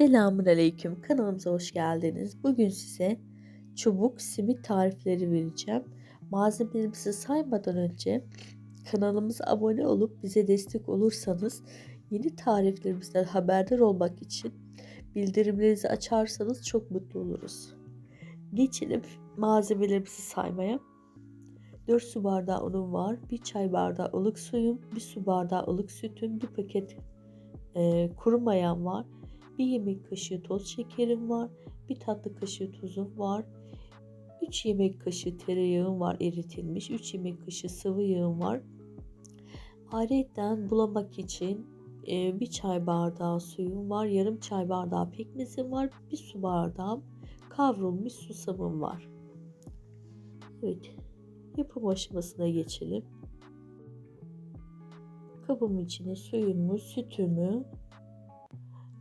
Selamun Aleyküm kanalımıza hoş geldiniz. Bugün size çubuk simit tarifleri vereceğim. Malzemelerimizi saymadan önce kanalımıza abone olup bize destek olursanız yeni tariflerimizden haberdar olmak için bildirimlerinizi açarsanız çok mutlu oluruz. Geçelim malzemelerimizi saymaya. 4 su bardağı unum var, 1 çay bardağı ılık suyum, 1 su bardağı ılık sütüm, 1 paket e, kuru mayam var. Bir yemek kaşığı toz şekerim var. Bir tatlı kaşığı tuzum var. 3 yemek kaşığı tereyağım var eritilmiş. 3 yemek kaşığı sıvı yağım var. Ayrıca bulamak için e, bir çay bardağı suyum var. Yarım çay bardağı pekmezim var. Bir su bardağı kavrulmuş susamım var. Evet. Yapım aşamasına geçelim. Kabımın içine suyumu, sütümü,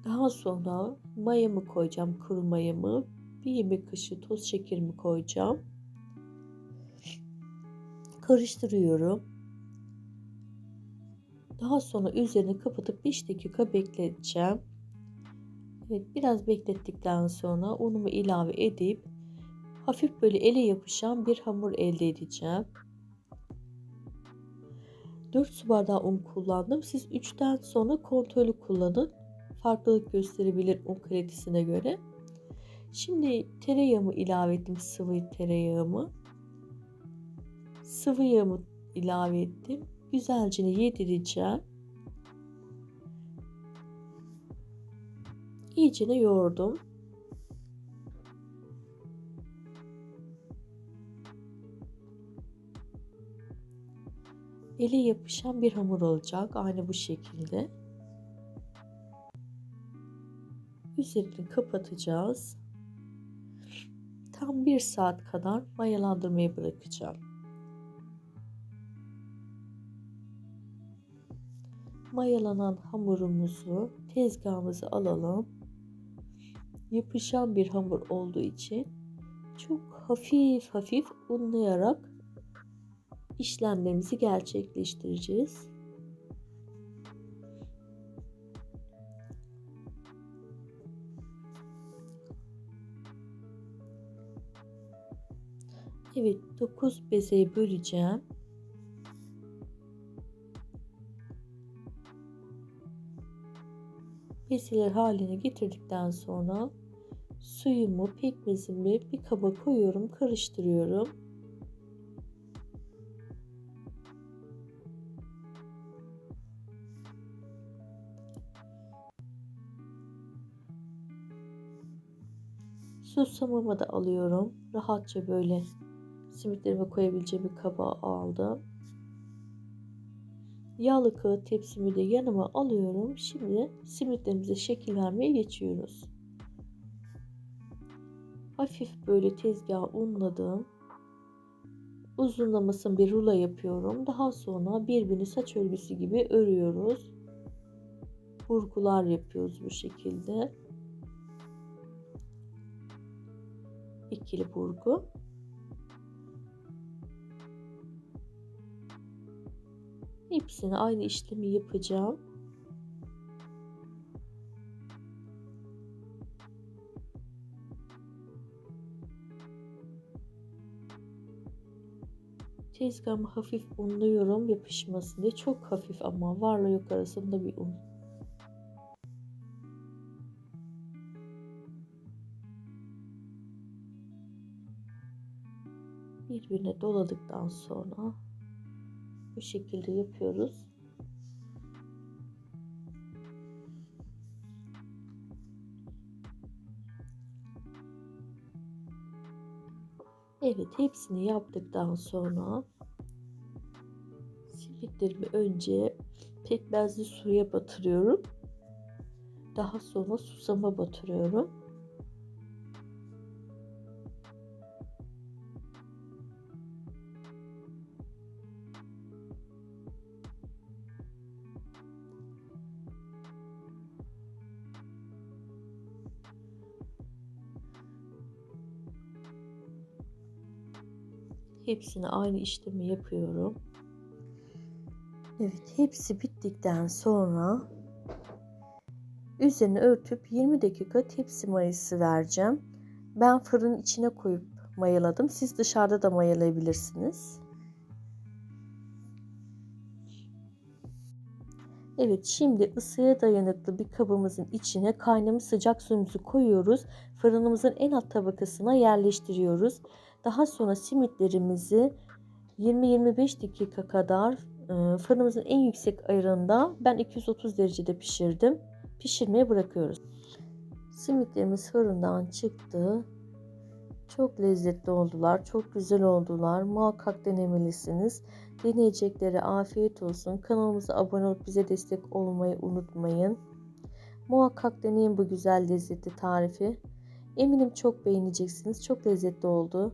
daha sonra mayamı koyacağım, kuru mayamı. Bir yemek kaşığı toz şekerimi koyacağım. Karıştırıyorum. Daha sonra üzerini kapatıp 5 dakika bekleteceğim. Evet, biraz beklettikten sonra unumu ilave edip hafif böyle ele yapışan bir hamur elde edeceğim. 4 su bardağı un kullandım. Siz 3'ten sonra kontrolü kullanın farklılık gösterebilir un kalitesine göre. Şimdi tereyağımı ilave ettim sıvı tereyağımı. Sıvı yağımı ilave ettim. Güzelce yedireceğim. İyicene yoğurdum. Ele yapışan bir hamur olacak. Aynı bu şekilde. Üzerini kapatacağız. Tam bir saat kadar mayalandırmaya bırakacağım. Mayalanan hamurumuzu tezgahımıza alalım. Yapışan bir hamur olduğu için çok hafif hafif unlayarak işlemlerimizi gerçekleştireceğiz. Evet 9 bezeye böleceğim. Bezeler haline getirdikten sonra suyumu, pekmezimi bir kaba koyuyorum, karıştırıyorum. Susamımı da alıyorum. Rahatça böyle simitlerimi koyabileceğim bir kaba aldım. Yağlı kağıt tepsimi de yanıma alıyorum. Şimdi simitlerimize şekil vermeye geçiyoruz. Hafif böyle tezgah unladım. Uzunlamasını bir rula yapıyorum. Daha sonra birbirini saç örgüsü gibi örüyoruz. Burgular yapıyoruz bu şekilde. İkili burgu. Hepsini aynı işlemi yapacağım. Tezgahımı hafif unluyorum yapışmasın diye. Çok hafif ama varla yok arasında bir un. Birbirine doladıktan sonra bu şekilde yapıyoruz. Evet hepsini yaptıktan sonra simitlerimi önce pekmezli suya batırıyorum. Daha sonra susama batırıyorum. Hepsini aynı işlemi yapıyorum. Evet hepsi bittikten sonra Üzerine örtüp 20 dakika tepsi mayası vereceğim. Ben fırının içine koyup mayaladım. Siz dışarıda da mayalayabilirsiniz. Evet şimdi ısıya dayanıklı bir kabımızın içine kaynamış sıcak suyumuzu koyuyoruz. Fırınımızın en alt tabakasına yerleştiriyoruz. Daha sonra simitlerimizi 20-25 dakika kadar e, fırınımızın en yüksek ayarında ben 230 derecede pişirdim. Pişirmeye bırakıyoruz. Simitlerimiz fırından çıktı. Çok lezzetli oldular. Çok güzel oldular. Muhakkak denemelisiniz. Deneyeceklere afiyet olsun. Kanalımıza abone olup bize destek olmayı unutmayın. Muhakkak deneyin bu güzel lezzetli tarifi. Eminim çok beğeneceksiniz. Çok lezzetli oldu.